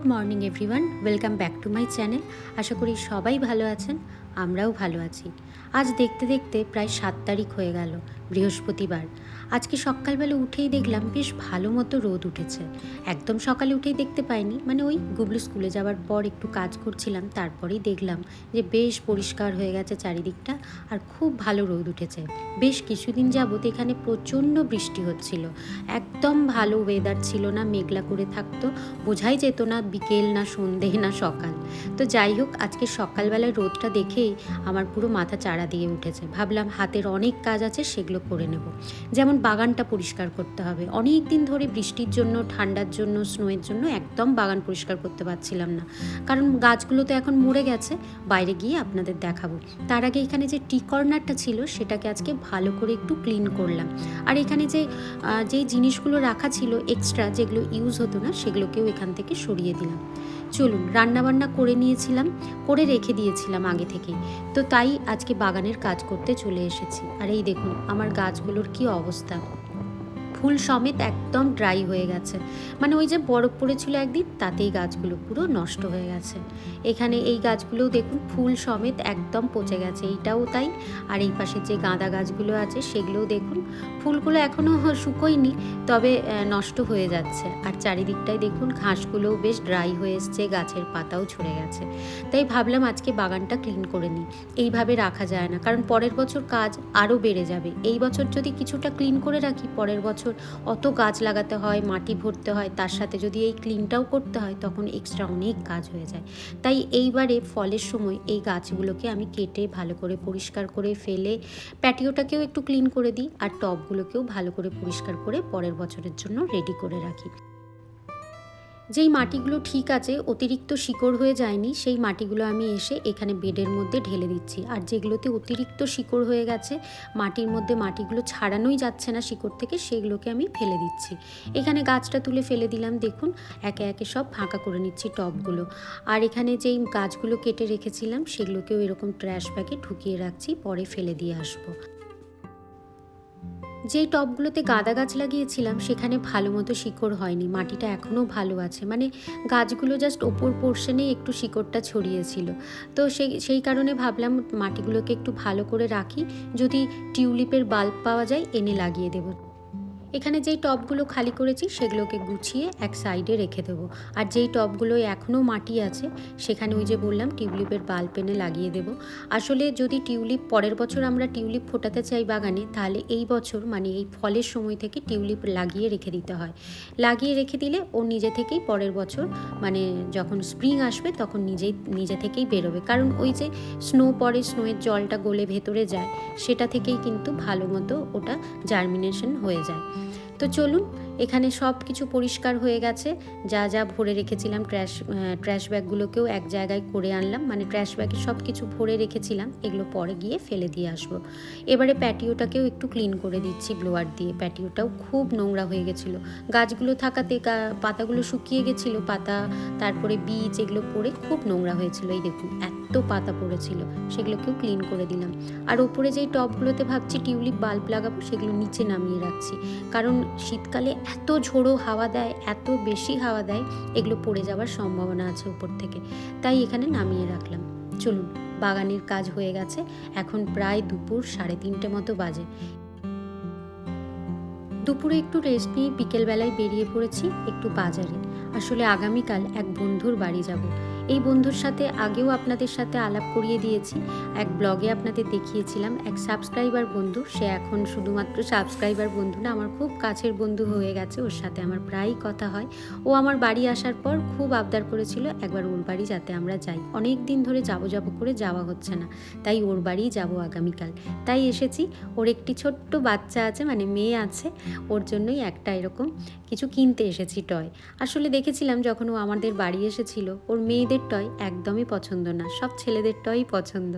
Good morning everyone, welcome back to my channel. আশা করি সবাই ভালো আছেন, আমরাও ভালো আছি। আজ দেখতে দেখতে প্রায় সাত তারিখ হয়ে গেল। বৃহস্পতিবার। আজকে সকালবেলা উঠেই দেখলাম বেশ ভালো মতো রোদ উঠেছে। একদম সকালে উঠেই দেখতে পাইনি। মানে ওই গুবলু স্কুলে যাওয়ার পর একটু কাজ করছিলাম, তারপরেই দেখলাম যে বেশ পরিষ্কার হয়ে গেছে চারিদিকটা আর খুব ভালো রোদ উঠেছে। বেশ কিছুদিন যাবত এখানে প্রচণ্ড বৃষ্টি হচ্ছিল। একদম ভালো ওয়েদার ছিল না, মেঘলা করে থাকতো, বোঝাই যেত না বিকেল না সন্ধে না সকাল। তো যাই হোক, আজকে সকালবেলায় রোদটা দেখেই আমার পুরো মাথা চাড়া দিয়ে উঠেছে। ভাবলাম হাতের অনেক কাজ আছে, সেগুলো করে নেব। যেমন বাগানটা পরিষ্কার করতে হবে। অনেক দিন ধরে বৃষ্টির জন্য, ঠান্ডার জন্য, স্নোয়ের জন্য একদম বাগান পরিষ্কার করতে পারছিলাম না। কারণ গাছগুলো তো এখন মরে গেছে, বাইরে গিয়ে আপনাদের দেখাবো। তার আগে এখানে যে টি কর্নারটা ছিল, সেটাকে আজকে ভালো করে একটু ক্লিন করলাম। আর এখানে যে যেই জিনিসগুলো রাখা ছিল এক্সট্রা যেগুলো ইউজ হতো না, সেগুলোকেও এখান থেকে সরিয়ে দিলাম। চলুন, রান্নাবান্না করে নিয়েছিলাম, করে রেখে দিয়েছিলাম আগে থেকে তো তাই আজকে বাগানের কাজ করতে চলে এসেছি। আর এই দেখুন, আমার গাছগুলোর কি অবস্থা। ফুল সমেত একদম ড্রাই হয়ে গেছে। মানে ওই যে বরফ পড়েছিল একদিন, তাতেই গাছগুলো পুরো নষ্ট হয়ে গেছে। এখানে এই গাছগুলোও দেখুন, ফুল সমেত একদম পচে গেছে। এইটাও তাই। আর এই পাশে যে গাঁদা গাছগুলো আছে, সেগুলোও দেখুন, ফুলগুলো এখনও শুকোয়নি, তবে নষ্ট হয়ে যাচ্ছে। আর চারিদিকটায় দেখুন, ঘাসগুলোও বেশ ড্রাই হয়ে এসছে, গাছের পাতাও ঝরে গেছে। তাই ভাবলাম আজকে বাগানটা ক্লিন করে নিই। এইভাবে রাখা যায় না, কারণ পরের বছর কাজ আরও বেড়ে যাবে। এই বছর যদি কিছুটা ক্লিন করে রাখি, পরের বছর অত গাছ লাগাতে হয়, মাটি ভরতে হয়, তার সাথে যদি এই ক্লিনটাও করতে হয়, তখন এক্সট্রা অনেক কাজ হয়ে যায়। তাই এইবারে ফলের সময় এই গাছগুলোকে আমি কেটে ভালো করে পরিষ্কার করে ফেলে প্যাটিওটাকেও একটু ক্লিন করে দিই, আর টবগুলোকেও ভালো করে পরিষ্কার করে পরের বছরের জন্য রেডি করে রাখি। যেই মাটিগুলো ঠিক আছে, অতিরিক্ত শিকড় হয়ে যায়নি, সেই মাটিগুলো আমি এসে এখানে বেডের মধ্যে ঢেলে দিচ্ছি। আর যেগুলোতে অতিরিক্ত শিকড় হয়ে গেছে, মাটির মধ্যে মাটিগুলো ছাড়ানোই যাচ্ছে না শিকড় থেকে, সেগুলোকে আমি ফেলে দিচ্ছি। এখানে গাছটা তুলে ফেলে দিলাম, দেখুন, একে একে সব ফাঁকা করে নিচ্ছি টবগুলো। আর এখানে যেই গাছগুলো কেটে রেখেছিলাম, সেগুলোকেও এরকম ট্র্যাশ ব্যাগে ঢুকিয়ে রাখছি, পরে ফেলে দিয়ে আসব। যেই টবগুলোতে গাঁদা গাছ লাগিয়েছিলাম, সেখানে ভালো মতো শিকড় হয়নি। মাটিটা এখনও ভালো আছে। মানে গাছগুলো জাস্ট ওপর পোর্শনেই একটু শিকড়টা ছড়িয়েছিল। তো সেই সেই কারণে ভাবলাম মাটিগুলোকে একটু ভালো করে রাখি। যদি টিউলিপের বাল্ব পাওয়া যায়, এনে লাগিয়ে দেবো। এখানে যেই টবগুলো খালি করেছি সেগুলোকে গুছিয়ে এক সাইডে রেখে দেবো। আর যেই টবগুলো এখনও মাটি আছে, সেখানে ওই যে বললাম টিউলিপের বাল্ব এনে লাগিয়ে দেবো। আসলে যদি টিউলিপ, পরের বছর আমরা টিউলিপ ফোটাতে চাই বাগানে, তাহলে এই বছর মানে এই ফলের সময় থেকে টিউলিপ লাগিয়ে রেখে দিতে হয়। লাগিয়ে রেখে দিলে ও নিজে থেকেই পরের বছর মানে যখন স্প্রিং আসবে তখন নিজেই, নিজে থেকেই বেরোবে। কারণ ওই যে স্নো পরে স্নোয়ের জলটা গলে ভেতরে যায়, সেটা থেকেই কিন্তু ভালো মতো ওটা জার্মিনেশন হয়ে যায়। তো চলুন এখানে সব কিছু পরিষ্কার হয়ে গেছে। যা যা ভরে রেখেছিলাম ট্র্যাশ ট্র্যাশ ব্যাগগুলোকেও এক জায়গায় করে আনলাম। মানে ট্র্যাশ ব্যাগে সব কিছু ভরে রেখেছিলাম। এগুলো পরে গিয়ে ফেলে দিয়ে আসব। এবারে প্যাটিওটাকেও একটু ক্লিন করে দিচ্ছি ব্লোয়ার দিয়ে। প্যাটিওটাও খুব নোংরা হয়ে গেছিল। গাছগুলো থাকাতে পাতাগুলো শুকিয়ে গেছিল। পাতা, তারপরে বীজ এগুলো পড়ে খুব নোংরা হয়েছিল। এই দেখুন, এত পাতা পড়েছিল। সেগুলোকেও ক্লিন করে দিলাম। আর ওপরে যেই টবগুলোতে ভাবছি টিউলিপ বাল্ব লাগাবো, সেগুলো নিচে নামিয়ে রাখছি। কারণ শীতকালে এত ঝোড়ো হাওয়া দেয়, এত বেশি হাওয়া দেয়, এগুলো পড়ে যাওয়ার সম্ভাবনা আছে উপর থেকে। তাই এখানে নামিয়ে রাখলাম। চলুন, বাগানের কাজ হয়ে গেছে। এখন প্রায় দুপুর সাড়ে তিনটে মতো বাজে। দুপুরে একটু রেস্ট নিয়ে বিকেলবেলায় বেরিয়ে পড়েছি একটু বাজারে। আসলে আগামীকাল এক বন্ধুর বাড়ি যাব। এই বন্ধুর সাথে আগেও আপনাদের সাথে আলাপ করিয়ে দিয়েছি। এক ব্লগে আপনাদের দেখিয়েছিলাম, এক সাবস্ক্রাইবার বন্ধু, সে এখন শুধুমাত্র সাবস্ক্রাইবার বন্ধু না, আমার খুব কাছের বন্ধু হয়ে গেছে, ওর সাথে আমার প্রায়ই কথা হয়। ও আমার বাড়ি আসার পর খুব আবদার করেছিল, একবার ওর বাড়ি যাতে আমরা যাই। অনেক দিন ধরে যাব যাব করে যাওয়া হচ্ছে না, তাই ওর বাড়িই যাব আগামীকাল। তাই এসেছি, ওর একটি ছোট্ট বাচ্চা আছে মানে মেয়ে আছে, ওর জন্যই একটা এরকম কিছু কিনতে এসেছি টয় আসলে দেখেছিলাম যখন ও আমাদের বাড়ি এসেছিল, ওর মেয়েদের টয় একদমই পছন্দ না, সব ছেলেদের টয়ই পছন্দ।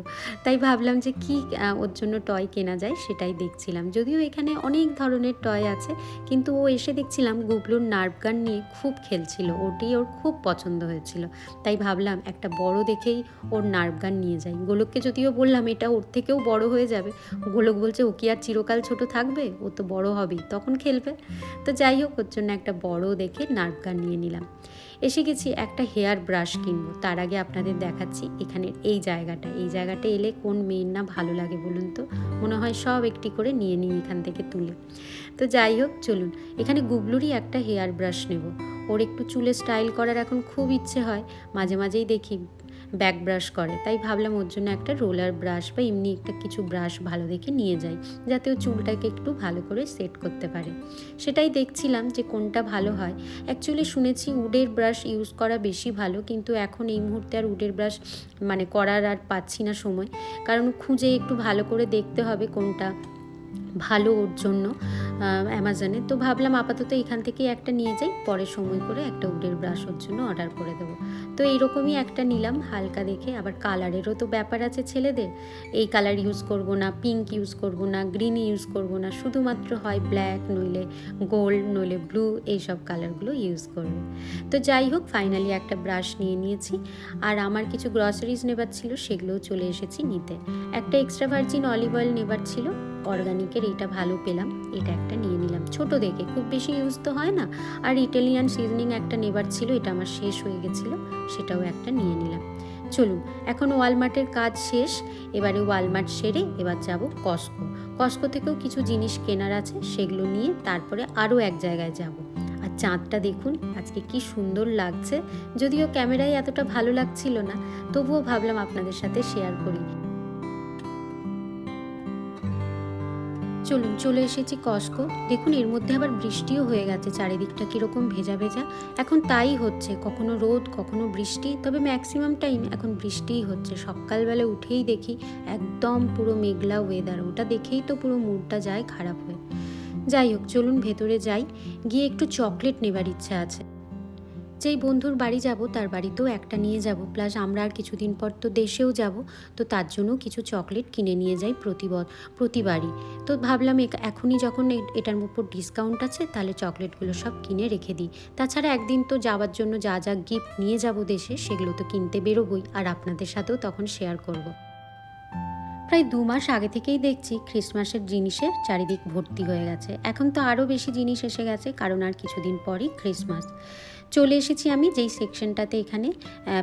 তাই ভাবলাম যে কি ওর জন্য টয় কেনা যায় সেটাই দেখছিলাম। যদিও এখানে অনেক ধরনের টয় আছে, কিন্তু ও এসে দেখছিলাম গুবলুর নার্ভ গান নিয়ে খুব খেলছিল, ওটি ওর খুব পছন্দ হয়েছিল। তাই ভাবলাম একটা বড় দেখেই ওর নার্ভ গান নিয়ে যাই। গোলককে যদিও বললাম এটা ওর থেকেও বড় হয়ে যাবে, গোলক বলছে ও কি আর চিরকাল ছোট থাকবে? ও তো বড় হবেই, তখন খেলবে। তো যাই হোক, ওর জন্য একটা বড় দেখে নার্ভ গান নিয়ে নিলাম। এসে গেছি একটা হেয়ার ব্রাশ কিনবো তার আগে আপনাদের দেখাচ্ছি এখানের এই জায়গাটা। এই জায়গাটা এলে কোন মেয়ের না ভালো লাগে বলুন তো? মনে হয় সব একটি করে নিয়ে নিই এখান থেকে তুলে। তো যাই হোক, চলুন। এখানে গুবলুরই একটা হেয়ার ব্রাশ নেব। ওর একটু চুলে স্টাইল করার এখন খুব ইচ্ছে হয়। মাঝে মাঝেই দেখি ব্যাক ব্রাশ করে। তাই ভাবলাম ওর জন্য একটা রোলার ব্রাশ বা এমনি একটা কিছু ব্রাশ ভালো দেখে নিয়ে যাই, যাতে ও চুলটাকে একটু ভালো করে সেট করতে পারে। সেটাই দেখছিলাম যে কোনটা ভালো হয়। অ্যাকচুয়ালি শুনেছি উডের ব্রাশ ইউজ করা বেশি ভালো, কিন্তু এখন এই মুহূর্তে আর উডের ব্রাশ মানে করার আর পাচ্ছি না সময়। কারণ খুঁজে একটু ভালো করে দেখতে হবে কোনটা ভালো ওর জন্য। অ্যামাজনে তো ভাবলাম আপাতত এখান থেকেই একটা নিয়ে যাই, পরে সময় করে একটা উডের ব্রাশ ওর জন্য অর্ডার করে দেবো। তো এইরকমই একটা নিলাম, হালকা দেখে। আবার কালারেরও তো ব্যাপার আছে ছেলেদের। এই কালার ইউজ করব না পিঙ্ক ইউজ করব না গ্রিন ইউজ করব না, শুধুমাত্র হয় ব্ল্যাক নইলে গোল্ড নইলে ব্লু এইসব কালারগুলো ইউজ করবে। তো যাই হোক ফাইনালি একটা ব্রাশ নিয়ে নিয়েছি। আর আমার কিছু গ্রসারিজ নেবার ছিল, সেগুলোও চলে এসেছি নিতে। একটা এক্সট্রা ভার্জিন অলিভ অয়েল নেবার ছিল। অর্গানিকের এইটা ভালো পেলাম, এটা একটা নিয়ে নিলাম। ছোট দেখে, খুব বেশি ইউজ তো হয় না। আর ইটালিয়ান সিজনিং একটা নেবার ছিল, এটা আমার শেষ হয়ে গেছিল, সেটাও একটা নিয়ে নিলাম। চলুন, এখন ওয়ালমার্টের কাজ শেষ, এবারে ওয়ালমার্ট সেরে এবার যাব কস্কো কস্কো থেকেও কিছু জিনিস কেনার আছে, সেগুলো নিয়ে তারপরে আরও এক জায়গায় যাব। আর চাঁদটা দেখুন, আজকে কি সুন্দর লাগছে। যদিও ক্যামেরায় এতটা ভালো লাগছিল না, তবুও ভাবলাম আপনাদের সাথে শেয়ার করি। চলুন, চলে এসেছি কস্কো। দেখুন, এর মধ্যে আবার বৃষ্টিও হয়ে গেছে, চারিদিকটা কীরকম ভেজা ভেজা। এখন তাই হচ্ছে, কখনো রোদ, কখনো বৃষ্টি, তবে ম্যাক্সিমাম টাইম এখন বৃষ্টিই হচ্ছে। সকালবেলা উঠেই দেখি একদম পুরো মেঘলা ওয়েদার ওটা দেখেই তো পুরো মুডটা যায় খারাপ হয়ে। যাই হোক, চলুন ভেতরে যাই, গিয়ে একটু চকলেট নেবার ইচ্ছা আছে। যেই বন্ধুর বাড়ি যাব, তার বাড়িতেও একটা নিয়ে যাব। প্লাস আমরা আর কিছুদিন পর তো দেশেও যাব। তো তার জন্য কিছু চকলেট কিনে নিয়ে যাই প্রতিবদ প্রতিবারই তো ভাবলাম এখনই যখন এটার উপর ডিসকাউন্ট আছে, তাহলে চকলেটগুলো সব কিনে রেখে দিই। তাছাড়া একদিন তো যাওয়ার জন্য যা যা গিফট নিয়ে যাব দেশে, সেগুলো তো কিনতে বেরোবই। আর আপনাদের সাথেও তখন শেয়ার করব। প্রায় দু মাস আগে থেকেই দেখছি খ্রিস্টমাসের জিনিসের চারিদিক ভর্তি হয়ে গেছে। এখন তো আরও বেশি জিনিস এসে গেছে, কারণ আর কিছুদিন পরই খ্রিস্টমাস চলে এসেছি আমি যেই সেকশনটাতে এখানে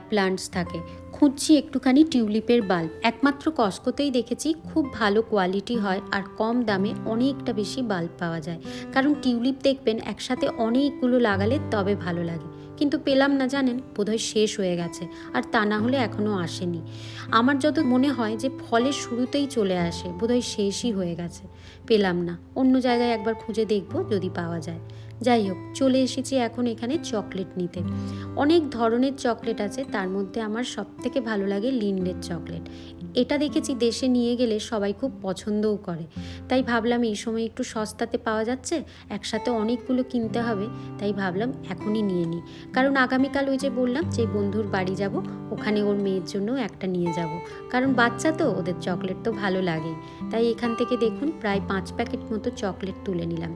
প্লান্টস থাকে। খুঁজছি একটুখানি টিউলিপের বাল্ব। একমাত্র কস্কোতেই দেখেছি খুব ভালো কোয়ালিটি হয় আর কম দামে অনেকটা বেশি বাল্ব পাওয়া যায়। কারণ টিউলিপ দেখবেন একসাথে অনেকগুলো লাগালে তবে ভালো লাগে। কিন্তু পেলাম না জানেন, বোধহয় শেষ হয়ে গেছে আর তা না হলে এখনও আসেনি। আমার যত মনে হয় যে ফলের শুরুতেই চলে আসে, বোধহয় শেষই হয়ে গেছে। পেলাম না। অন্য জায়গায় একবার খুঁজে দেখব যদি পাওয়া যায়। যাই হোক, চলে এসেছি এখন এখানে চকলেট নিতে। অনেক ধরনের চকলেট আছে, তার মধ্যে আমার সব থেকে ভালো লাগে লিন্ডের চকলেট। এটা দেখেছি দেশে নিয়ে গেলে সবাই খুব পছন্দও করে। তাই ভাবলাম এই সময় একটু সস্তাতে পাওয়া যাচ্ছে, একসাথে অনেকগুলো কিনতে হবে, তাই ভাবলাম এখনই নিয়ে নিই। কারণ আগামীকাল ওই যে বললাম যে বন্ধুর বাড়ি যাব, ওখানে ওর মেয়ের জন্য একটা নিয়ে যাব। কারণ বাচ্চা তো, ওদের চকলেট তো ভালো লাগেই। তাই এখান থেকে দেখুন, প্রায় পাঁচ প্যাকেট মতো চকলেট তুলে নিলাম।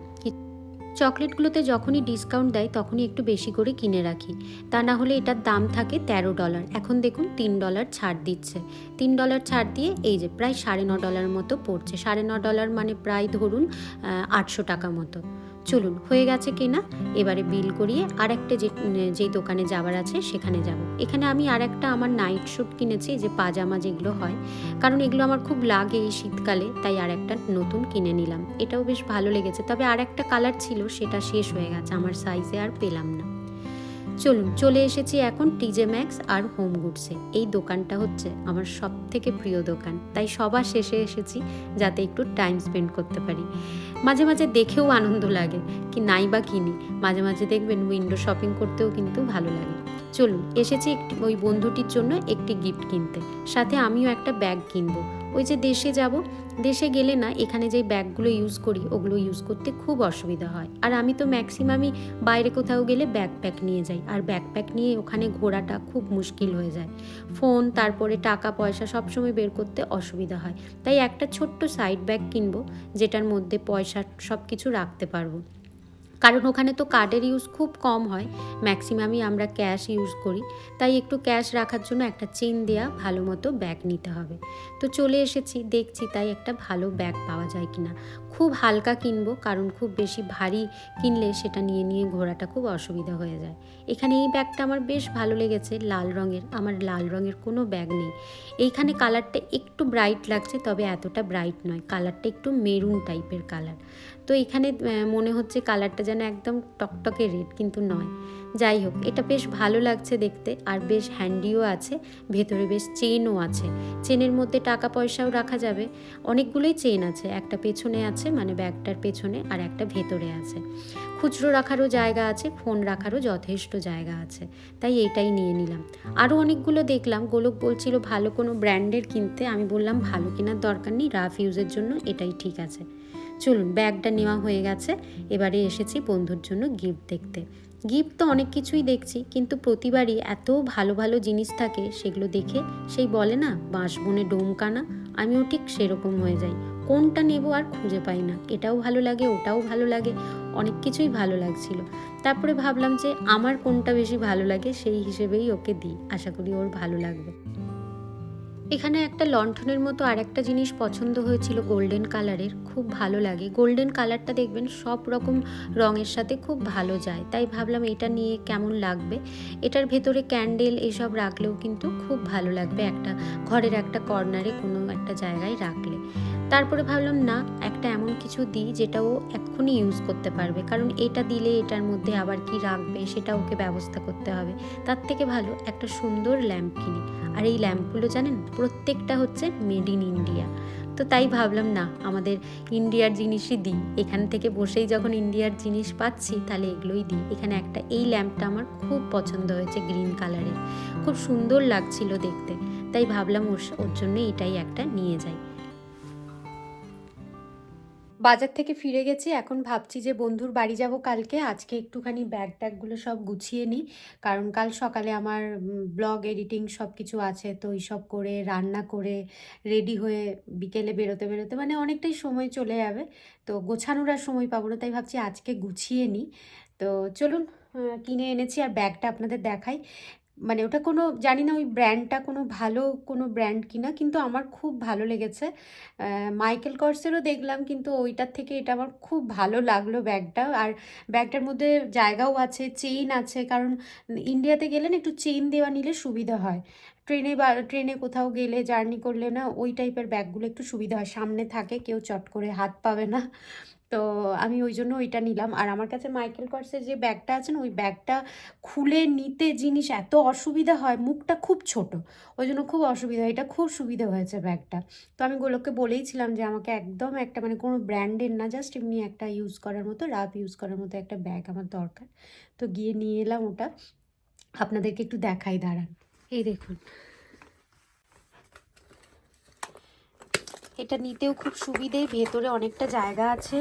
চকলেটগুলোতে যখনই ডিসকাউন্ট দেয়, তখনই একটু বেশি করে কিনে রাখি। তা না হলে এটার দাম থাকে তেরো ডলার। এখন দেখুন, তিন ডলার ছাড় দিচ্ছে। তিন ডলার ছাড় দিয়ে এই যে প্রায় সাড়ে ন ডলার মতো পড়ছে। সাড়ে ন ডলার মানে প্রায় ধরুন আটশো টাকা মতো। চলুন, হয়ে গেছে কেনা এবারে বিল করিয়ে আর একটা যে যেই দোকানে যাবার আছে সেখানে যাব। এখানে আমি আর একটা আমার নাইট শ্যুট কিনেছি, যে পাজামা যেগুলো হয়। কারণ এগুলো আমার খুব লাগে এই শীতকালে, তাই আর একটা নতুন কিনে নিলাম। এটাও বেশ ভালো লেগেছে। তবে আর একটা কালার ছিল, সেটা শেষ হয়ে গেছে। আমার সাইজে আর পেলাম না। চলুন, চলে এসেছি এখন টিজে ম্যাক্স আর হোম গুডসে এই দোকানটা হচ্ছে আমার সব থেকে প্রিয় দোকান, তাই সবার শেষে এসেছি যাতে একটু টাইম স্পেন্ড করতে পারি। মাঝে মাঝে দেখেও আনন্দ লাগে, কি নাই বা কিনি। মাঝে মাঝে দেখবেন উইন্ডো শপিং করতেও কিন্তু ভালো লাগে। চলুন, এসেছি একটি, ওই বন্ধুটির জন্য একটি গিফট কিনতে। সাথে আমিও একটা ব্যাগ কিনবো। ওই যে দেশে যাব, দেশে গেলে না এখানে যেই ব্যাগগুলো ইউজ করি, ওগুলো ইউজ করতে খুব অসুবিধা হয়। আর আমি তো ম্যাক্সিমামই বাইরে কোথাও গেলে ব্যাকপ্যাক নিয়ে যাই। আর ব্যাকপ্যাক নিয়ে ওখানে ঘোরাটা খুব মুশকিল হয়ে যায়। ফোন তারপরে টাকা, পয়সা সবসময় বের করতে অসুবিধা হয়। তাই একটা ছোট্ট সাইড ব্যাগ কিনবো, যেটার মধ্যে পয়সা সব কিছু রাখতে পারব। কারণ ওখানে তো কার্ডের ইউজ খুব কম হয়। ম্যাক্সিমামই আমরা ক্যাশ ইউজ করি। তাই একটু ক্যাশ রাখার জন্য একটা চেন দেওয়া ভালো মতো ব্যাগ নিতে হবে। তো চলে এসেছি, দেখছি তাই একটা ভালো ব্যাগ পাওয়া যায় কিনা। খুব হালকা কিনবো, কারণ খুব বেশি ভারী কিনলে সেটা নিয়ে নিয়ে ঘোরাটা খুব অসুবিধা হয়ে যায়। এখানে এই ব্যাগটা আমার বেশ ভালো লেগেছে, লাল রঙের। আমার লাল রঙের কোনো ব্যাগ নেই। এইখানে কালারটা একটু ব্রাইট লাগছে, তবে এতটা ব্রাইট নয়। কালারটা একটু মেরুন টাইপের কালার তো এখানে মনে হচ্ছে কালারটা যেন একদম টকটকে রেড কিন্তু নয়। যাই হোক, এটা বেশ ভালো লাগছে দেখতে আর বেশ হ্যান্ডিও আছে, ভেতরে বেশ চেনও আছে। চেনের মধ্যে টাকা পয়সাও রাখা যাবে। অনেকগুলোই চেন আছে, একটা পেছনে আছে মানে ব্যাগটার পেছনে আর একটা ভেতরে আছে। খুচরো রাখারও জায়গা আছে, ফোন রাখারও যথেষ্ট জায়গা আছে, তাই এইটাই নিয়ে নিলাম। আরও অনেকগুলো দেখলাম, গোলক বলছিল ভালো কোনো ব্র্যান্ডের কিনতে, আমি বললাম ভালো কেনার দরকার নেই, রাফ ইউজের জন্য এটাই ঠিক আছে। চলুন, ব্যাগটা নেওয়া হয়ে গেছে। এবারে এসেছি বন্ধুর জন্য গিফট দেখতে। গিফট তো অনেক কিছুই দেখছি, কিন্তু প্রতিবারই এত ভালো ভালো জিনিস থাকে, সেগুলো দেখে সেই বলে না বাঁশ বনে ডোমকানা, আমিও ঠিক সেরকম হয়ে যাই। কোনটা নেব আর খুঁজে পাই না, এটাও ভালো লাগে, ওটাও ভালো লাগে, অনেক কিছুই ভালো লাগছিল। তারপরে ভাবলাম যে আমার কোনটা বেশি ভালো লাগে, সেই হিসেবেই ওকে দিই, আশা করি ওর ভালো লাগবে। এখানে একটা লণ্ঠনের মতো আর একটা জিনিস পছন্দ হয়েছিল গোল্ডেন কালারের, খুব ভালো লাগে। গোল্ডেন কালারটা দেখবেন সব রকম রঙের সাথে খুব ভালো যায়। তাই ভাবলাম এটা নিয়ে কেমন লাগবে? এটার ভেতরে ক্যান্ডেল এসব রাখলেও কিন্তু খুব ভালো লাগবে একটা, ঘরের একটা কর্নারে কোনো একটা জায়গায় রাখলে। তারপরে ভাবলাম, না, একটা এমন কিছু দিই যেটা ও এক্ষুনি ইউজ করতে পারবে। কারণ এটা দিলে এটার মধ্যে আবার কি রাখবে সেটা ওকে ব্যবস্থা করতে হবে। তার থেকে ভালো একটা সুন্দর ল্যাম্প কিনি। আর এই ল্যাম্পগুলো জানেন, প্রত্যেকটা হচ্ছে মেড ইন ইন্ডিয়া তো তাই ভাবলাম, না, আমাদের ইন্ডিয়ার জিনিসই দিই। এখান থেকে বসেই যখন ইন্ডিয়ার জিনিস পাচ্ছি, তাহলে এগুলোই দিই। এখানে একটা, এই ল্যাম্পটা আমার খুব পছন্দ হয়েছে গ্রিন কালারের খুব সুন্দর লাগছিল দেখতে। তাই ভাবলাম ওর ওর জন্য এটাই একটা নিয়ে যাই। বাজার থেকে ফিরে গেছি। এখন ভাবছি যে বন্ধুর বাড়ি যাব কালকে। আজকে একটুখানি ব্যাগ ট্যাগগুলো সব গুছিয়ে নিই। কারণ কাল সকালে আমার ব্লগ এডিটিং সব কিছু আছে। তো এইসব করে, রান্না করে রেডি হয়ে বিকেলে বেরোতে বেরোতে মানে অনেকটাই সময় চলে যাবে। তো গোছানোর আর সময় পাবো না, তাই ভাবছি আজকে গুছিয়ে নিই। তো চলুন কিনে এনেছি আর ব্যাগটা আপনাদের দেখাই। মানে ওটা কোনো, জানি না ওই ব্র্যান্ডটা কোনো ভালো কোনো ব্র্যান্ড কিনা, কিন্তু আমার খুব ভালো লেগেছে। মাইকেল কর্সেরও দেখলাম, কিন্তু ওইটার থেকে এটা আমার খুব ভালো লাগল ব্যাগটা। আর ব্যাগটার মধ্যে জায়গাও আছে চেইন আছে, কারণ ইন্ডিয়াতে গেলে না একটু চেইন দেওয়া নিলে সুবিধা হয়। ট্রেনে বা, ট্রেনে কোথাও গেলে জার্নি করলে না ওই টাইপের ব্যাগগুলো একটু সুবিধা হয়। সামনে থাকে, কেউ চট করে হাত পাবে না। তো আমি ওই জন্য ওইটা নিলাম। আর আমার কাছে মাইকেল কর্সের যে ব্যাগটা আছে না, ওই ব্যাগটা খুলে নিতে জিনিস এত অসুবিধা হয়, মুখটা খুব ছোট। ওই জন্য খুব অসুবিধা এটা খুব সুবিধা হয়েছে ব্যাগটা। তো আমি গোলককে বলেইছিলাম যে আমাকে একদম একটা মানে কোনো ব্র্যান্ডের না, জাস্ট এমনি একটা ইউজ করার মতো রাফ ইউজ করার মতো একটা ব্যাগ আমার দরকার। তো গিয়ে নিয়ে এলাম ওটা। আপনাদেরকে একটু দেখাই, দাঁড়ান। এই দেখুন। এটা নিতেও খুব সুবিধে, ভেতরে অনেকটা জায়গা আছে,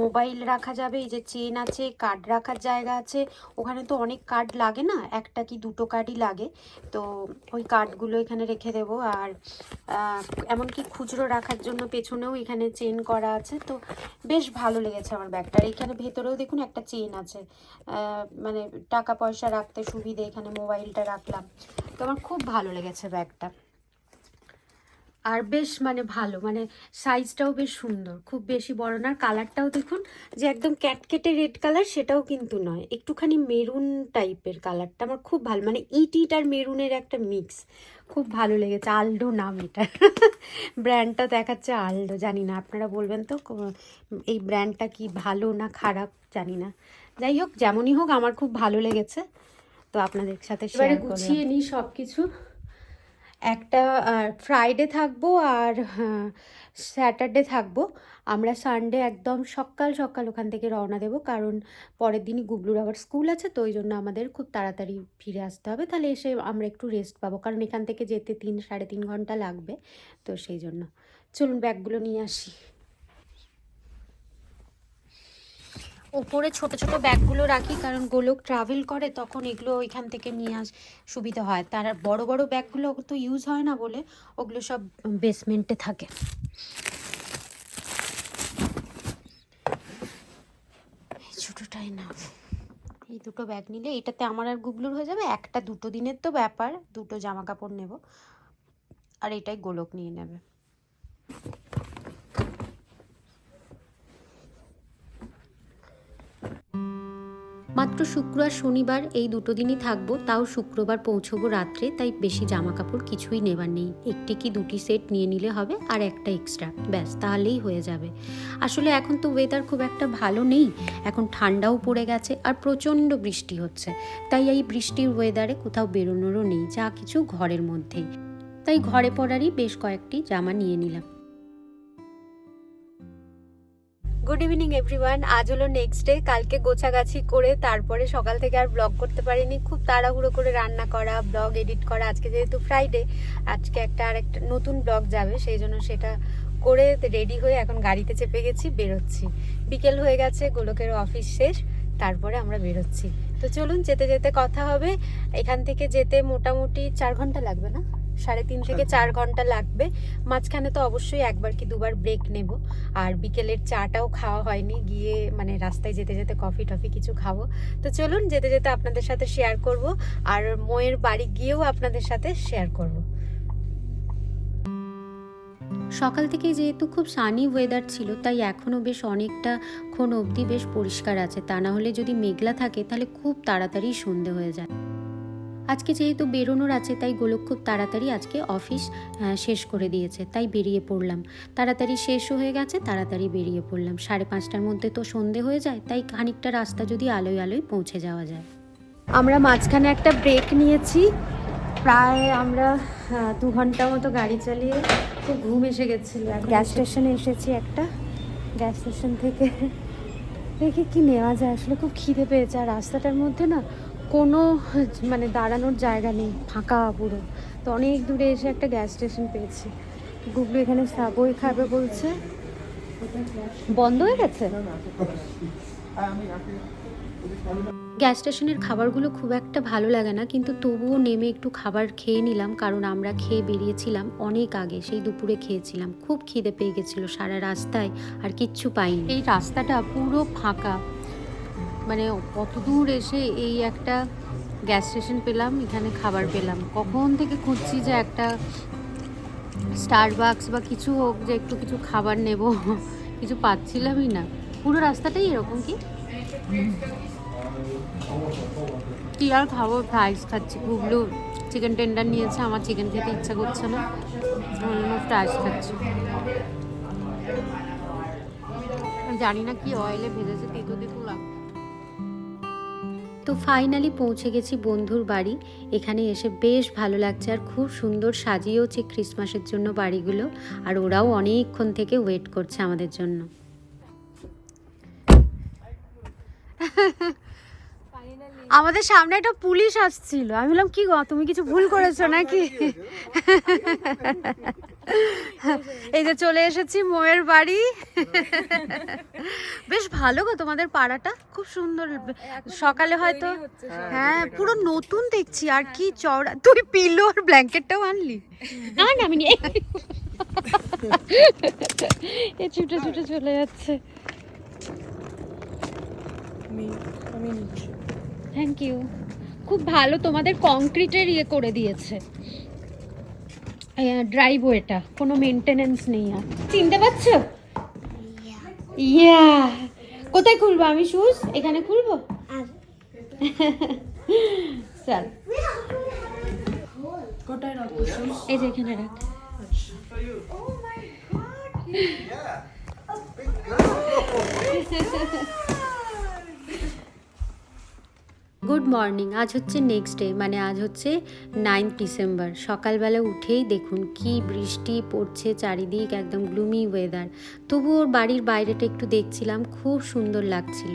মোবাইল রাখা যাবে, এই যে চেন আছে, কার্ড রাখার জায়গা আছে, ওখানে তো অনেক কার্ড লাগে না, একটা কি দুটো কার্ডই লাগে, তো ওই কার্ডগুলো এখানে রেখে দেবো, আর এমনকি খুচরো রাখার জন্য পেছনেও এখানে চেন করা আছে, তো বেশ ভালো লেগেছে আমার ব্যাগটা এখানে ভেতরেও দেখুন একটা চেন আছে মানে টাকা পয়সা রাখতে সুবিধে, এখানে মোবাইলটা রাখলাম, তো আমার খুব ভালো লেগেছে ব্যাগটা। আর বেশ মানে ভালো মানে সাইজটাও বেশ সুন্দর। খুব বেশি বড় না কালারটাও দেখুন যে একদম ক্যাটকেটে রেড কালার সেটাও কিন্তু নয়। একটুখানি মেরুন টাইপের কালারটা আমার খুব ভালো মানে ইট ইট আর মেরুনের একটা মিক্স খুব ভালো লেগেছে আলডো নাম এটা। ব্র্যান্ডটা দেখাচ্ছে আলডো জানি না আপনারা বলবেন তো এই ব্র্যান্ডটা কি ভালো না খারাপ জানি না। যাই হোক যেমনই হোক আমার খুব ভালো লেগেছে। তো আপনাদের সাথে শেয়ার গুছিয়ে নিই সব কিছু একটা ফ্রাইডে থাকব আর স্যাটারডে থাকব। আমরা সানডে একদম সকাল সকাল ওখান থেকে রওনা দেব। কারণ পরের দিনই গুবলুর আবার স্কুল আছে, তো ওই জন্য আমাদের খুব তাড়াতাড়ি ফিরে আসতে হবে। তাহলে এসে আমরা একটু রেস্ট পাবো। কারণ এখান থেকে যেতে তিন, সাড়ে তিন ঘণ্টা লাগবে, তো সেই জন্য। চলুন ব্যাগগুলো নিয়ে আসি। ওপরে ছোট ছোট ব্যাগগুলো রাখি, কারণ গোলক ট্রাভেল করে, তখন এগুলো ওইখান থেকে নিয়ে আস, সুবিধা হয়। তার বড় বড় ব্যাগগুলো তো ইউজ হয় না বলে, ওগুলো সব বেসমেন্টে থাকে। এই ছোট দুটোটাই না। এই দুটো ব্যাগ নিলে এটাতে আমার আর গুবলুর হয়ে যাবে, একটা দুটো দিনের তো ব্যাপার, দুটো জামা কাপড় নেব, আর এটাই গোলক নিয়ে নেবে। মাত্র শুক্র আর শনিবার এই দুটো দিনই থাকব, তাও শুক্রবার পৌঁছবো রাত্রে, তাই বেশি জামা কাপড় কিছুই নেবার নেই। একটি কি দুটি সেট নিয়ে নিলে হবে, আর একটা এক্সট্রা, ব্যাস, তাহলেই হয়ে যাবে। আসলে এখন তো ওয়েদার খুব একটা ভালো নেই, এখন ঠান্ডাও পড়ে গেছে আর প্রচণ্ড বৃষ্টি হচ্ছে। তাই এই বৃষ্টির ওয়েদারে কোথাও বেরোনোরও নেই, যা কিছু ঘরের মধ্যেই। তাই ঘরে পড়ারই বেশ কয়েকটি জামা নিয়ে নিলাম। গুড ইভিনিং এভরিওয়ান আজ হলো নেক্সট ডে কালকে গোছাগাছি করে তারপরে সকাল থেকে আর ব্লগ করতে পারিনি। খুব তাড়াহুড়ো করে রান্না করা ব্লগ এডিট করা। আজকে যেহেতু ফ্রাইডে আজকে একটা আর একটা নতুন ব্লগ যাবে, সেই জন্য সেটা করে রেডি হয়ে এখন গাড়িতে চেপে গেছি, বেরোচ্ছি। বিকেল হয়ে গেছে, গোলকের অফিস শেষ, তারপরে আমরা বেরোচ্ছি। তো চলুন, যেতে যেতে কথা হবে। এখান থেকে যেতে মোটামুটি চার ঘণ্টা লাগবে না? সাড়ে তিন থেকে চার ঘণ্টা লাগবে। মাঝখানে তো অবশ্যই একবার কি দুবার ব্রেক নেব। আর বিকেলের চাটাও খাওয়া হয়নি গিয়ে মানে রাস্তায় যেতে যেতে কফি টফি কিছু খাব। তো চলুন যেতে যেতে আপনাদের সাথে শেয়ার করব আর মোয়ের বাড়ি গিয়েও আপনাদের সাথে শেয়ার করব। সকাল থেকে যেহেতু খুব সানি ওয়েদার ছিল তাই এখনও বেশ অনেকটা ক্ষণ অবধি বেশ পরিষ্কার আছে। তা না হলে যদি মেঘলা থাকে তাহলে খুব তাড়াতাড়ি সন্ধে হয়ে যায়। আজকে যেহেতু বেরোনোর আছে তাই গোলক খুব তাড়াতাড়ি আজকে অফিস শেষ করে দিয়েছে তাই বেরিয়ে পড়লাম। তাড়াতাড়ি শেষও হয়ে গেছে তাড়াতাড়ি বেরিয়ে পড়লাম। সাড়ে পাঁচটার মধ্যে তো সন্ধে হয়ে যায় তাই খানিকটা রাস্তা যদি আলোয় আলোয় পৌঁছে যাওয়া যায়। আমরা মাঝখানে একটা ব্রেক নিয়েছি প্রায় আমরা দু ঘণ্টা মতো গাড়ি চালিয়ে খুব ঘুম এসে গেছিল। গ্যাস স্টেশনে এসেছি একটা। গ্যাস স্টেশন থেকে দেখি কি নেওয়া যায় আসলে খুব খিদে পেয়েছে। আর রাস্তাটার মধ্যে না কোনো মানে দাঁড়ানোর জায়গা নেই, ফাঁকা পুরো। তো অনেক দূরে এসে একটা গ্যাস স্টেশন পেয়েছি। গুগলু এখানে সাবই খাবে বলছে। বন্ধ হয়ে গেছে? গ্যাস স্টেশনের খাবারগুলো খুব একটা ভালো লাগে না, কিন্তু তবুও নেমে একটু খাবার খেয়ে নিলাম, কারণ আমরা খেয়ে বেরিয়েছিলাম অনেক আগে, সেই দুপুরে খেয়েছিলাম। খুব খিদে পেয়ে গেছিল সারা রাস্তায়, আর কিচ্ছু পাইনি। এই রাস্তাটা পুরো ফাঁকা। মানে কত দূর এসে এই একটা গ্যাস স্টেশন পেলাম, এখানে খাবার পেলাম। কখন থেকে খুঁজছি যে একটা স্টারবাক্স বা কিছু হোক যে একটু কিছু খাবার নেব, কিছু পাচ্ছিলামই না। পুরো রাস্তাটাই এরকম কি? কি আর খাব? ফ্রাইস খাচ্ছি। গুগলু চিকেন টেন্ডার নিয়েছে, আমার চিকেন খেতে ইচ্ছা করছে না। ফ্রাইস খাচ্ছি। জানি না কি অয়েলে ভেজেছে তো ফাইনালি পৌঁছে গেছি বন্ধুর বাড়ি এখানে এসে বেশ ভালো লাগছে আর খুব সুন্দর সাজিয়েওছে ক্রিসমাসের জন্য বাড়িগুলো আর ওরাও অনেকক্ষণ থেকে ওয়েট করছে আমাদের জন্য আমাদের সামনে একটা পুলিশ আসছিল আমি বললাম কি গো তুমি কিছু ভুল করেছ নাকি এই যে চলে এসেছি মোয়ের বাড়ি। বেশ ভালো গো তোমাদের পাড়াটা খুব সুন্দর। সকালে হয়তো হ্যাঁ পুরো নতুন দেখছি আর কি চওড়া তুই পিলো আর ব্ল্যাঙ্কেটটাও আনলি? না না আমি এ ছুটে ছুটে চলে যাচ্ছে। থ্যাংক ইউ খুব ভালো তোমাদের কংক্রিটের ইয়ে করে দিয়েছে। ড্রাইভওয়েটা কোনো মেনটেনেন্স নেই আর। চিনতে পারছ? ইয়া কোথায় খুলবো? আমি শুজ এখানে খুলবো? চল। এই যে এখানে রাখ। গুড মর্নিং আজ হচ্ছে নেক্সট ডে মানে আজ হচ্ছে নাইন্থ ডিসেম্বর সকালবেলা উঠেই দেখুন কি বৃষ্টি পড়ছে, চারিদিক একদম গ্লুমি ওয়েদার তবু ওর বাড়ির বাইরেটা একটু দেখছিলাম, খুব সুন্দর লাগছিল।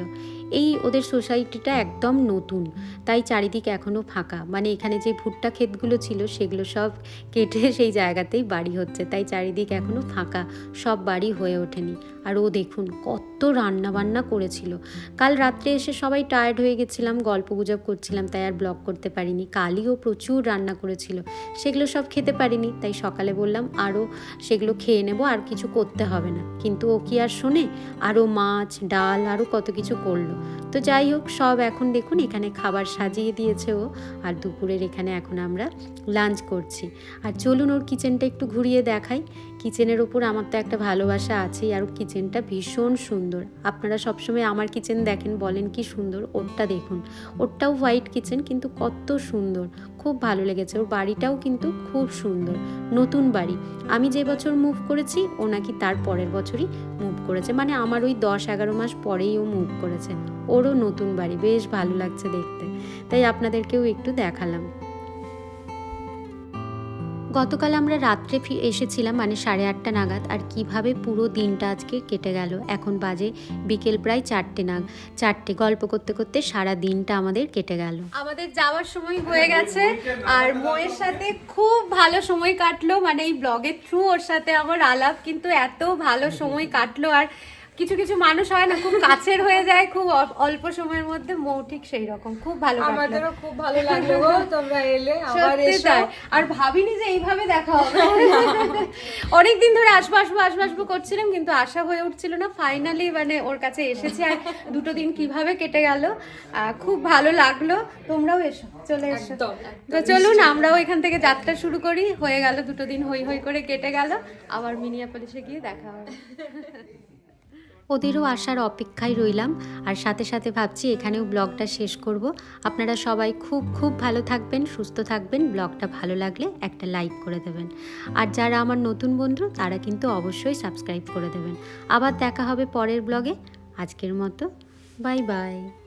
এই ওদের সোসাইটিটা একদম নতুন। তাই চারিদিক এখনও ফাঁকা। মানে এখানে যে ভুট্টা ক্ষেতগুলো ছিল, সেগুলো সব কেটে সেই জায়গাতেই বাড়ি হচ্ছে। তাই চারিদিক এখনও ফাঁকা। সব বাড়ি হয়ে ওঠেনি। আর ও দেখুন, কত রান্না বান্না করেছিল। কাল রাত্রে এসে সবাই টায়ার্ড হয়ে গেছিলাম, গল্প গুজব করছিলাম, তাই আর ব্লগ করতে পারিনি। কালইও প্রচুর রান্না করেছিল। সেগুলো সব খেতে পারিনি। তাই সকালে বললাম আরও সেগুলো খেয়ে নেব, আর কিছু করতে হবে না। কিন্তু ও কি আর শোনে? আরও মাছ, ডাল আরও কত কিছু করল। তো যাই হোক, সব এখন দেখুন, এখানে খাবার সাজিয়ে দিয়েছে ও, আর দুপুরের এখানে এখন আমরা লাঞ্চ করছি। আর চলুন ওর কিচেনটা একটু ঘুরিয়ে দেখাই। কিচেনের ওপর আমার তো একটা ভালোবাসা আছেই, আর কিচেনটা ভীষণ সুন্দর। আপনারা সবসময় আমার কিচেন দেখেন, বলেন কি সুন্দর? ওরটা দেখুন। ওরটাও হোয়াইট কিচেন, কিন্তু কত সুন্দর। খুব ভালো লেগেছে। ওর বাড়িটাও কিন্তু খুব সুন্দর। নতুন বাড়ি। আমি যে বছর মুভ করেছি, ও নাকি তার পরের বছরই মুভ করেছে। মানে আমার ওই দশ এগারো মাস পরেই ও মুভ করেছে। ওরও নতুন বাড়ি। বেশ ভালো লাগছে দেখতে। তাই আপনাদেরকেও একটু দেখালাম। গতকাল আমরা রাত্রে ফি- এসেছিলাম মানে সাড়ে আটটা নাগাদ, আর কীভাবে পুরো দিনটা আজকে কেটে গেল। এখন বাজে বিকেল প্রায় চারটে নাগ চারটে। গল্প করতে করতে সারা দিনটা আমাদের কেটে গেল। আমাদের যাওয়ার সময় হয়ে গেছে, আর মোয়ের সাথে খুব ভালো সময় কাটলো। মানে এই ব্লগের থ্রু ওর সাথে আমার আলাপ কিন্তু এত ভালো সময় কাটলো, আর কিছু কিছু মানুষ হয় না খুব কাছের হয়ে যায় খুব অল্প সময়ের মধ্যে মৌ ঠিক সেই রকম। খুব ভালো আমাদেরও খুব ভালো লাগল গো তোমরা এলে আবার এসো। আর ভাবিনি যে এইভাবে দেখা হবে। অনেক দিন ধরে আসব আসব আসব আসব করছিলাম কিন্তু আশা হয়ে উঠছিল না। ফাইনালি মানে ওর কাছে এসেছি আর দুটো দিন কীভাবে কেটে গেল খুব ভালো লাগল। তোমরাও এসো চলে এসো। তো চলুন আমরাও এখান থেকে যাত্রা শুরু করি। হয়ে গেল দুটো দিন হই হই করে কেটে গেল। আবার মিনিয়াপলিসে গিয়ে দেখা হবে। ওদেরও আসার অপেক্ষায় রইলাম। আর সাথে সাথে ভাবছি এখানেও ব্লগটা শেষ করব। আপনারা সবাই খুব খুব ভালো থাকবেন, সুস্থ থাকবেন। ব্লগটা ভালো লাগলে একটা লাইক করে দেবেন। আর যারা আমার নতুন বন্ধু, তারা কিন্তু অবশ্যই সাবস্ক্রাইব করে দেবেন। আবার দেখা হবে পরের ব্লগে। আজকের মতো, বাই বাই।